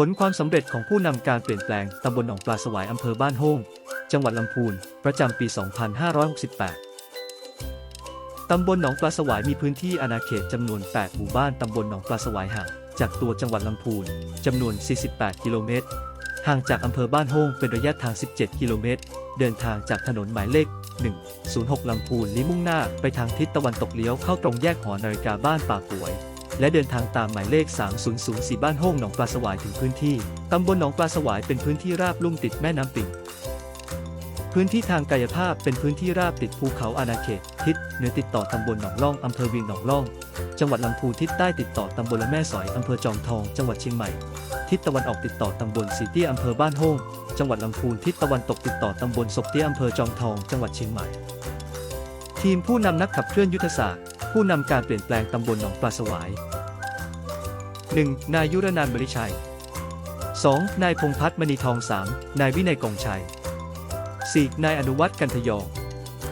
ผลความสำเร็จของผู้นำการเปลี่ยนแปลงตำบลหนองปลาสวายอำเภอบ้านโฮงจังหวัดลำพูน ประจำปี 2568 ตำบลหนองปลาสวายมีพื้นที่อาณาเขตจำนวน 8 หมู่บ้านตำบลหนองปลาสวายห่างจากตัวจังหวัดลำพูนจำนวน 48 กิโลเมตร ห่างจากอำเภอบ้านโฮงเป็นระยะทาง 17 กิโลเมตร เดินทางจากถนนหมายเลข 106 ลำพูนลี้มุ่งหน้าไปทางทิศตะวันตกเลี้ยวเข้าตรงแยกหอนาฬิกาบ้านป่าป่วย และเดินทางตามหมายเลข 3004 บ้านโฮงหนองปลาสวายถึงพื้นที่ ตำบลหนองปลาสวายเป็นพื้นที่ราบลุ่มติดแม่น้ำปิ่ง พื้นที่ทางกายภาพเป็นพื้นที่ราบติดภูเขาอาณาเขต ทิศเหนือติดต่อตำบลหนองล่องอำเภอเวียงหนองล่อง จังหวัดลำพูนทิศใต้ติดต่อตำบลละแม่สอยอำเภอจอมทอง จังหวัดเชียงใหม่ ทิศตะวันออกติดต่อตำบลสีเตี้ยอำเภอบ้านโฮงจังหวัดลำพูนทิศตะวันตกติดต่อตำบลศพเตี้ยอำเภอจอมทอง จังหวัดเชียงใหม่ ทีมผู้นำนักขับเคลื่อนยุทธศาสตร์ ผู้นำการเปลี่ยนแปลงตำบลหนองปลาสวาย 1. นายยุรนันท์บริชัย 2. นายพงพัฒน์มณีทอง 3. นายวินัยกองชัย 4. นายอนุวัฒน์กันทยอง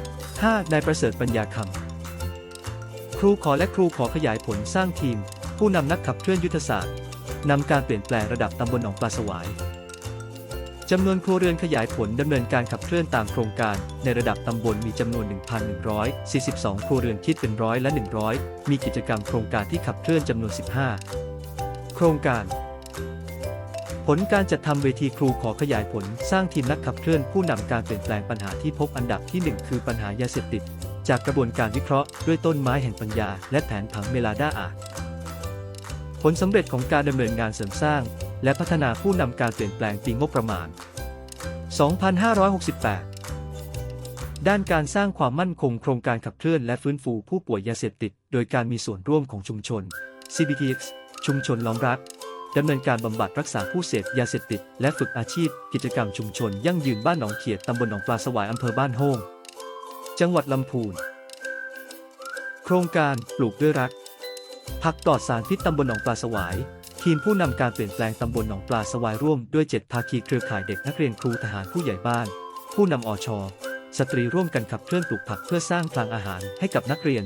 5. นายประเสริฐปัญญาคำ ครูขอและครูขอขยายผลสร้างทีม ผู้นำนักขับเคลื่อนยุทธศาสตร์นำการเปลี่ยนแปลงระดับตำบลหนองปลาสวาย จำนวนครัวเรือนขยายผลดำเนินการขับเคลื่อนตามโครงการ ในระดับตำบลมีจำนวน 1,142 ครัวเรือนคิดเป็นร้อยละ 100 มีกิจกรรมโครงการที่ขับเคลื่อนจำนวน 15 โครงการ ผลการจัดทำเวทีครูขอขยายผล สร้างทีมนักขับเคลื่อนผู้นำการเปลี่ยนแปลงปัญหาที่พบอันดับที่ 1 คือปัญหายาเสพติด จากกระบวนการวิเคราะห์ด้วยต้นไม้แห่งปัญญา และแผนผังเมลาดาอาผลสำเร็จของการดำเนินงานเสริมสร้าง และพัฒนาผู้นำการเปลี่ยนแปลงปีงบประมาณ 2568 ด้านการสร้างความมั่นคงโครงการขับเคลื่อนและฟื้นฟูผู้ป่วยยาเสพติด โดยการมีส่วนร่วมของชุมชน CBTX ชุมชนล้อมรักดำเนินการบำบัดรักษาผู้เสพยาเสพติด และฝึกอาชีพ กิจกรรมชุมชน ยั่งยืนบ้านหนองเขียดตำบลหนองปลาสวายอำเภอบ้านโฮงจังหวัดลำพูน โครงการปลูกด้วยรักพักปลอดสารพิษตำบลหนองปลาสวาย ทีมผู้นำการเปลี่ยนแปลงตำบลหนองปลาสวายร่วมด้วย 7 ภาคีเครือข่ายเด็กนักเรียนครูทหารผู้ใหญ่บ้าน ผู้นำอชสตรีร่วมกันขับเคลื่อนปลูกผักเพื่อสร้างคลังอาหารให้กับนักเรียน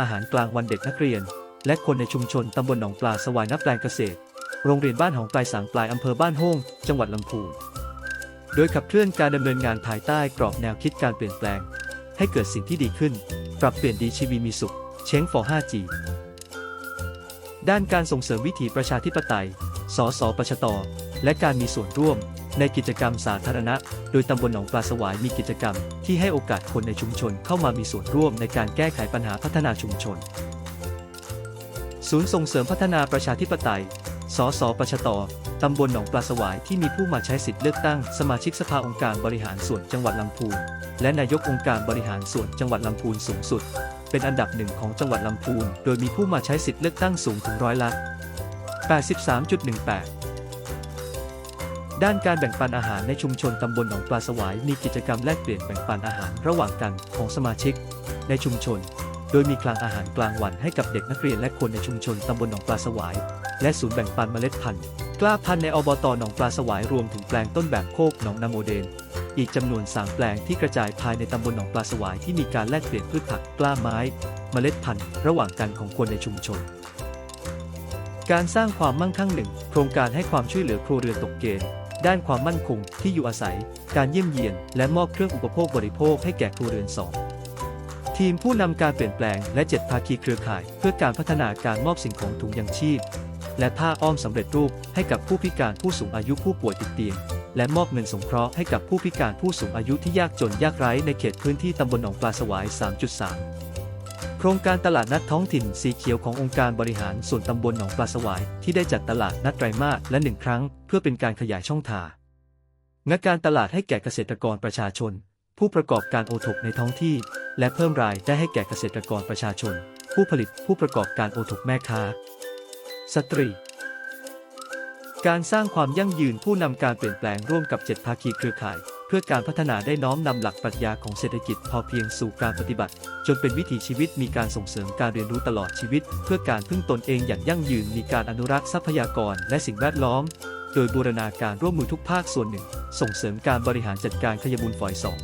อาหารกลางวันเด็กนักเรียน และคนในชุมชนตำบลหนองปลาสวายนับแปลงเกษตร โรงเรียนบ้านหองปลายสางปลายอำเภอบ้านโฮงจังหวัดลำพูนโดยขับเคลื่อนการดำเนินงานภายใต้กรอบแนวคิดการเปลี่ยนแปลง ให้เกิดสิ่งที่ดีขึ้น ปรับเปลี่ยนดีชีวีมีสุข เช้งฟอ 5G ด้านการส่งเสริมวิถีประชาธิปไตย สสปชต และการมีส่วนร่วม ในกิจกรรมสาธารณะ โดยตำบลหนองปลาสวายมีกิจกรรม ที่ให้โอกาสคนในชุมชนเข้ามามีส่วนร่วมในการแก้ไขปัญหาพัฒนาชุมชน ศูนย์ส่งเสริมพัฒนาประชาธิปไตย สสปชต ตำบลหนองปลาสวายที่มีผู้มาใช้สิทธิ์เลือกตั้งสมาชิกสภาองค์การบริหารส่วนจังหวัดลำพูน และนายกองค์การบริหารส่วนจังหวัดลำพูนสูงสุดเป็นอันดับหนึ่งของจังหวัดลำพูน โดยมีผู้มาใช้สิทธิ์เลือกตั้งสูงถึงร้อยละ 83.18ด้านการแบ่งปันอาหารในชุมชนตำบลหนองปลาสวาย มีกิจกรรมแลกเปลี่ยนแบ่งปันอาหารระหว่างกันของสมาชิก ในชุมชน โดยมีคลังอาหารกลางวันให้กับเด็กนักเรียนและคนในชุมชนตำบลหนองปลาสวาย และศูนย์แบ่งปันเมล็ดพันธุ์ กล้าพันธุ์ในอบตหนองปลาสวายรวมถึงแปลงต้นแบบโคกหนองนาโมเดน อีกจำนวน3แปลงที่กระจายภายในตำบลหนองปลาสวายที่มีการแลกเปลี่ยนพืชผักกล้าไม้เมล็ดพันธุ์ระหว่างกันของคนในชุมชน การสร้างความมั่งคั่งหนึ่งโครงการให้ความช่วยเหลือครัวเรือนตกเกณฑ์ด้านความมั่นคงที่อยู่อาศัย การเยี่ยมเยียน และมอบเครื่องอุปโภคบริโภคให้แก่ครัวเรือนสองทีมผู้นำการเปลี่ยนแปลงและ 7 ภาคีเครือข่าย เพื่อการพัฒนาการมอบสิ่งของถุงยังชีพ และผ้าอ้อมสำเร็จรูปให้กับผู้พิการผู้สูงอายุผู้ป่วยติดเตียง และมอบเงินสงเคราะห์ให้กับผู้พิการผู้สูงอายุที่ยากจนยากไร้ในเขตพื้นที่ตำบลหนองปลาสวาย 3.3โครงการตลาดนัดท้องถิ่นสีเขียวขององค์การบริหารส่วนตำบลหนองปลาสวาย ที่ได้จัดตลาดนัดไตรมาสและหนึ่งครั้ง เพื่อเป็นการขยายช่องทางงานการตลาดให้แก่เกษตรกรประชาชน ผู้ประกอบการโอทกในท้องที่ และเพิ่มรายได้ให้แก่เกษตรกรประชาชน ผู้ผลิตผู้ประกอบการโอทกแม่ค้า สตรี การสร้างความยั่งยืนผู้นำการเปลี่ยนแปลงร่วมกับ7ภาคีเครือข่าย เพื่อการพัฒนาได้น้อมนำหลักปรัชญาของเศรษฐกิจพอเพียงสู่การปฏิบัติ จนเป็นวิถีชีวิตมีการส่งเสริมการเรียนรู้ตลอดชีวิต เพื่อการพึ่งตนเองอย่างยั่งยืนมีการอนุรักษ์ทรัพยากรและสิ่งแวดล้อม โดยบูรณาการร่วมมือทุกภาคส่วนหนึ่ง ส่งเสริมการบริหารจัดการขยมูลฝอยสอง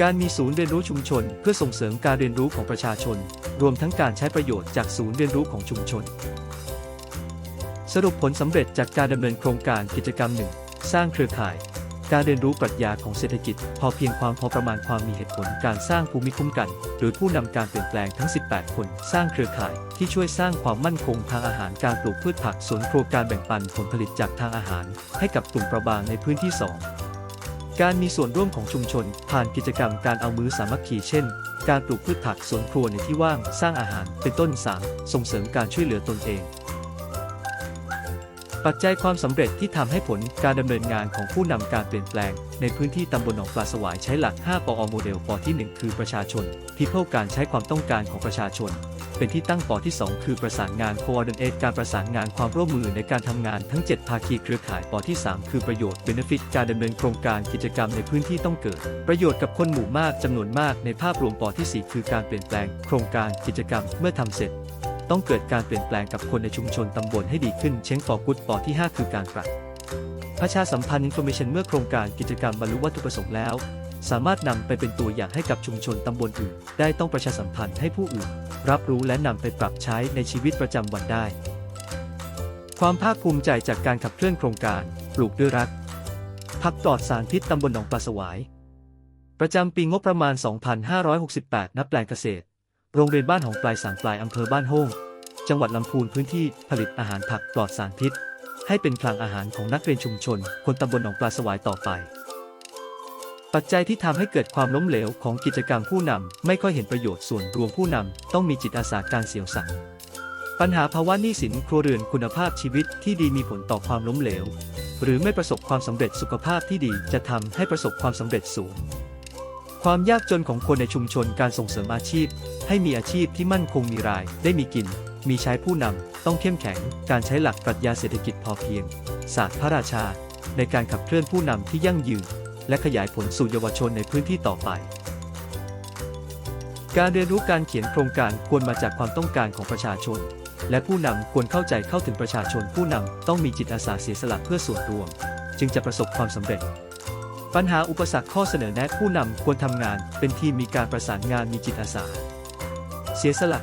การมีศูนย์เรียนรู้ชุมชน เพื่อส่งเสริมการเรียนรู้ของประชาชน รวมทั้งการใช้ประโยชน์จากศูนย์เรียนรู้ของชุมชน สรุปผลสำเร็จจากการดำเนินโครงการกิจกรรมหนึ่งสร้างเครือข่าย การเรียนรู้ปรัชญาของเศรษฐกิจ พอเพียงความพอประมาณความมีเหตุผลการสร้างภูมิคุ้มกัน โดยผู้นำการเปลี่ยนแปลงทั้ง 18 คน สร้างเครือข่ายที่ช่วยสร้างความมั่นคงทางอาหารการปลูกพืชผักสวนครัวการแบ่งปันผลผลิตจากทางอาหาร ให้กับกลุ่มประบางในพื้นที่ 2การมีส่วนร่วมของชุมชน ผ่านกิจกรรมการเอามือสามัคคีเช่น การปลูกพืชผักสวนครัวในที่ว่างสร้างอาหารเป็นต้น 3. ส่งเสริมการช่วยเหลือตนเอง ปัจจัยความสำเร็จที่ทำให้ผลการดำเนินงานของผู้นำการเปลี่ยนแปลง ในพื้นที่ตำบลหนองปลาสวายใช้หลัก 5 ปอโมเดลปอที่ 1 คือประชาชน People การใช้ความต้องการของประชาชน เป็นที่ตั้งปอที่ 2 คือประสานงาน Coordinate การประสานงานความร่วมมือในการทำงานทั้ง 7 ภาคีเครือข่ายปอที่ 3 คือประโยชน์ Benefit การดำเนินโครงการกิจกรรมในพื้นที่ต้องเกิด ประโยชน์กับคนหมู่มากจำนวนมากในภาพรวมปอที่ 4 คือการเปลี่ยนแปลง โครงการกิจกรรมเมื่อทำเสร็จ ต้องเกิดการเปลี่ยนแปลงกับคนในชุมชนตำบลให้ดีขึ้นเช้งฟอร์กุดปอที่ 5 คือการปรับประชาสัมพันธ์อินโฟเมชันเมื่อโครงการกิจกรรมบรรลุวัตถุประสงค์แล้ว สามารถนำไปเป็นตัวอย่างให้กับชุมชนตำบลอื่น ได้ต้องประชาสัมพันธ์ให้ผู้อื่น รับรู้และนำไปปรับใช้ในชีวิตประจำวันได้ ความภาคภูมิใจจากการขับเคลื่อนโครงการ ปลูกด้วยรักพักปลอดสารพิษตำบลหนองปลาสวาย ประจำปีงบประมาณ 2568 นับแปลงเกษตร โรงเรียนบ้านหองปลายสางปลายอำเภอบ้านโฮงจังหวัดลำพูนพื้นที่ผลิตอาหารผักปลอดสารพิษ ให้เป็นคลังอาหารของนักเรียนชุมชน คนตำบลหนองปลาสวายต่อไป ปัจจัยที่ทำให้เกิดความล้มเหลวของกิจกรรมผู้นำไม่ค่อยเห็นประโยชน์ส่วนรวมผู้นำต้องมีจิตอาสาการเสียวสังปัญหาภาวะหนี้สินครัวเรือนคุณภาพชีวิตที่ดีมีผลต่อความล้มเหลว หรือไม่ประสบความสำเร็จสุขภาพที่ดีจะทำให้ประสบความสำเร็จสูง ความยากจนของคนในชุมชนการส่งเสริมอาชีพ ให้มีอาชีพที่มั่นคงมีราย ได้มีกิน มีใช้ผู้นำต้องเข้มแข็ง การใช้หลักปรัชญาเศรษฐกิจพอเพียง ศาสตร์พระราชา ในการขับเคลื่อนผู้นำที่ยั่งยืน และขยายผลสู่เยาวชนในพื้นที่ต่อไป การเรียนรู้การเขียนโครงการควรมาจากความต้องการของประชาชน และผู้นำควรเข้าใจเข้าถึงประชาชนผู้นำต้องมีจิตอาสาเสียสละเพื่อส่วนรวม จึงจะประสบความสำเร็จ ปัญหาอุปสรรคข้อเสนอแนะผู้นำควรทำงาน เป็นทีมมีการประสานงานมีจิตอาสา เสียสละ